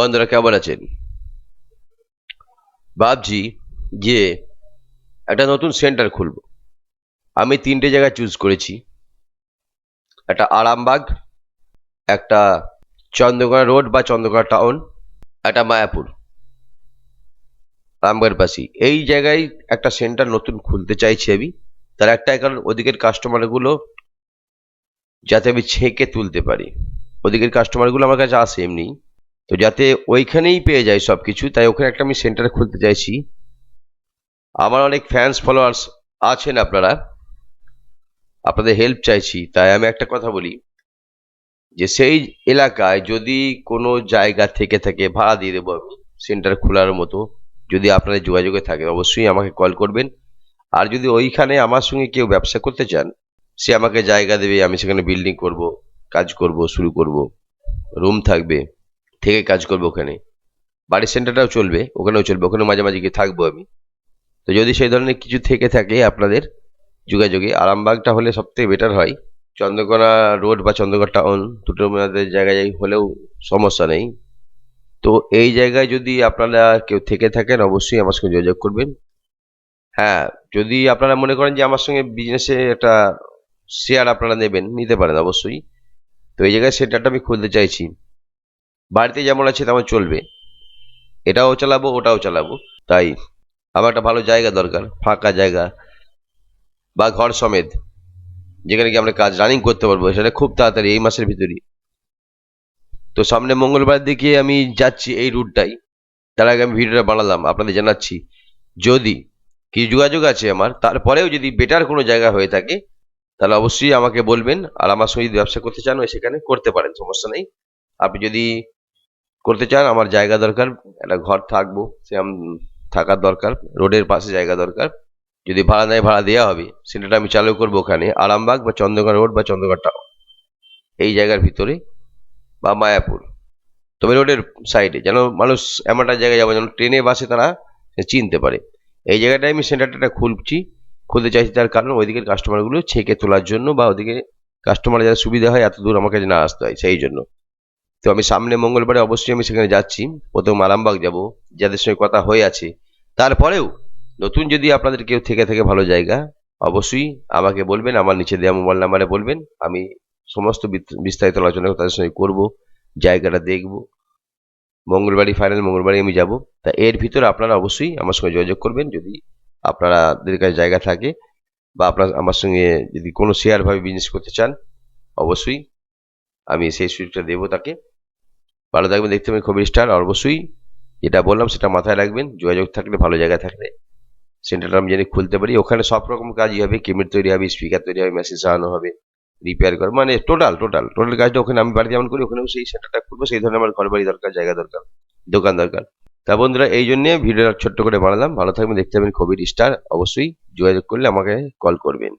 বন্ধুরা, কেমন আছেন? ভাবছি যে একটা নতুন সেন্টার খুলব। আমি তিনটে জায়গা চুজ করেছি। একটা আরামবাগ, একটা চন্দ্রকোনা রোড বা চন্দ্রকোনা টাউন, একটা মায়াপুর। আরামবাগের পাশেই। এই জায়গায় একটা সেন্টার নতুন খুলতে চাইছি আমি। তার একটাই কারণ ওদিকের কাস্টমারগুলো যাতে আমি ছেঁকে তুলতে পারি। ওদিকের কাস্টমারগুলো আমার কাছে আসে এমনি। তো যাতে ওইখানেই পেয়ে যায় সব কিছু তাই ওখানে একটা আমি সেন্টার খুলতে চাইছি। আমার অনেক ফ্যান্স ফলোয়ার্স আছেন আপনারা। আপনাদের হেল্প চাইছি, তাই আমি একটা কথা বলি। যে সেই এলাকায় যদি কোনো জায়গা থেকে থাকে, ভাড়া দিয়ে দেবো আমি সেন্টার খোলার মতো। যদি আপনাদের যোগাযোগে থাকে, অবশ্যই আমাকে কল করবেন। আর যদি ওইখানে আমার সঙ্গে কেউ ব্যবসা করতে চান, সে আমাকে জায়গা দেবে, আমি সেখানে বিল্ডিং করব, কাজ করব, শুরু করব। রুম থাকবে। থেকে কাজ করব ওখানে। বাড়ির সেন্টারটাও চলবে, ওখানেও চলবে ওখানে মাঝে মাঝে গিয়ে থাকব আমি। তো যদি সেই ধরনের কিছু থেকে থাকে আপনাদের যোগাযোগে, আরামবাগটা হলে সবথেকে বেটার হয়। চন্দ্রকোনা রোড বা চন্দ্রকোনা টাউন দুটোর মধ্যে জায়গায় হলেও সমস্যা নেই। তো এই জায়গায় যদি আপনারা কেউ থেকে থাকেন, অবশ্যই আমার সঙ্গে যোগাযোগ করবেন। হ্যাঁ যদি আপনারা মনে করেন যে আমার সঙ্গে বিজনেসে একটা শেয়ার আপনারা নেবেন, নিতে পারেন অবশ্যই। তো এই জায়গায় সেন্টারটা আমি খুলতে চাইছি। বাড়িতে যেমন আছে তেমন চলবে। এটাও চালাবো, ওটাও চালাবো। তাই আমার একটা ভালো জায়গা দরকার, ফাঁকা জায়গা বা ঘর সমেত, যেখানে কি আমরা কাজ রানিং করতে পারব, সেটা খুব তাড়াতাড়ি এই মাসের ভিতরেই। তো সামনে মঙ্গলবার দিকে আমি যাচ্ছি এই রুটটাই তার আগে আমি ভিডিওটা বানালাম, আপনাদের জানাচ্ছি। যদি কি যোগাযোগ আছে আমার, তারপরেও যদি বেটার কোনো জায়গা হয়ে থাকে, তাহলে অবশ্যই আমাকে বলবেন আর আমার সঙ্গে ব্যবসা করতে চান সেখানে করতে পারেন, সমস্যা নেই। আপনি যদি করতে চান, আমার জায়গা দরকার, একটা ঘর থাকব সে থাকার দরকার, রোডের পাশে জায়গা দরকার। যদি ভাড়া নেয়, ভাড়া দেওয়া হবে সেটা আমি চালু করব ওখানে, আরামবাগ বা চন্দ্রগড় রোড বা চন্দ্রগড় টাউন এই জায়গার ভিতরে বা মায়াপুর। তবে রোডের সাইডে যেন মানুষ এমন একটা জায়গায় যাব, যেন ট্রেনে, বাসে তারা চিনতে পারে। এই জায়গাটায় আমি সেন্টারটা খুলছি, খুলতে চাইছি তার কারণ ওইদিকের কাস্টমারগুলো ছেঁকে তোলার জন্য বা ওদিকে কাস্টমার যাতে সুবিধা হয়, এত দূর আমাকে না আসতে হয়, সেই জন্য। তো আমি সামনে মঙ্গলবারে অবশ্যই আমি সেখানে যাচ্ছি। প্রথম আরামবাগ যাব, যাদের সঙ্গে কথা হয়ে আছে। তারপরেও নতুন যদি আপনাদের কেউ থেকে থেকে ভালো জায়গা, অবশ্যই আমাকে বলবেন, আমার নিচে দেওয়া মোবাইল নাম্বারে বলবেন। আমি সমস্ত বিস্তারিত আলোচনা তাদের সঙ্গে করব, জায়গাটা দেখব। মঙ্গলবারই ফাইনাল মঙ্গলবারই আমি যাব। তা এর ভিতরে আপনারা অবশ্যই আমার সঙ্গে যোগাযোগ করবেন। যদি আপনাদের কাছে জায়গা থাকে বা আপনার আমার সঙ্গে যদি কোনো শেয়ারভাবে বিজনেস করতে চান, অবশ্যই আমি সেই সুযোগটা দেবো তাকে। ভালো থাকবেন, দেখতে পাবেন খবর স্টার অবশ্যই যেটা বললাম সেটা মাথায় রাখবেন, যোগাযোগ থাকলে, ভালো জায়গায় থাকলে। সেন্টারটা আমি জানি খুলতে পারি, ওখানে সব রকম কাজই হবে কেমিট তৈরি হবে স্পিকার তৈরি হবে মেসেজ চালানো হবে রিপেয়ার করা মানে টোটাল টোটাল টোটাল কাজটা ওখানে আমি বাড়িতে যেমন করি, ওখানেও সেই সেন্টারটা খুলবো, সেই ধরনের আমার ঘর বাড়ি দরকার, জায়গা দরকার, দোকান দরকার। তা বন্ধুরা, এই জন্য ভিডিওটা ছোট্ট করে বানালাম, ভালো থাকবেন, দেখতে পাবেন কোভিড স্টার, অবশ্যই যোগাযোগ করলে আমাকে কল করবেন।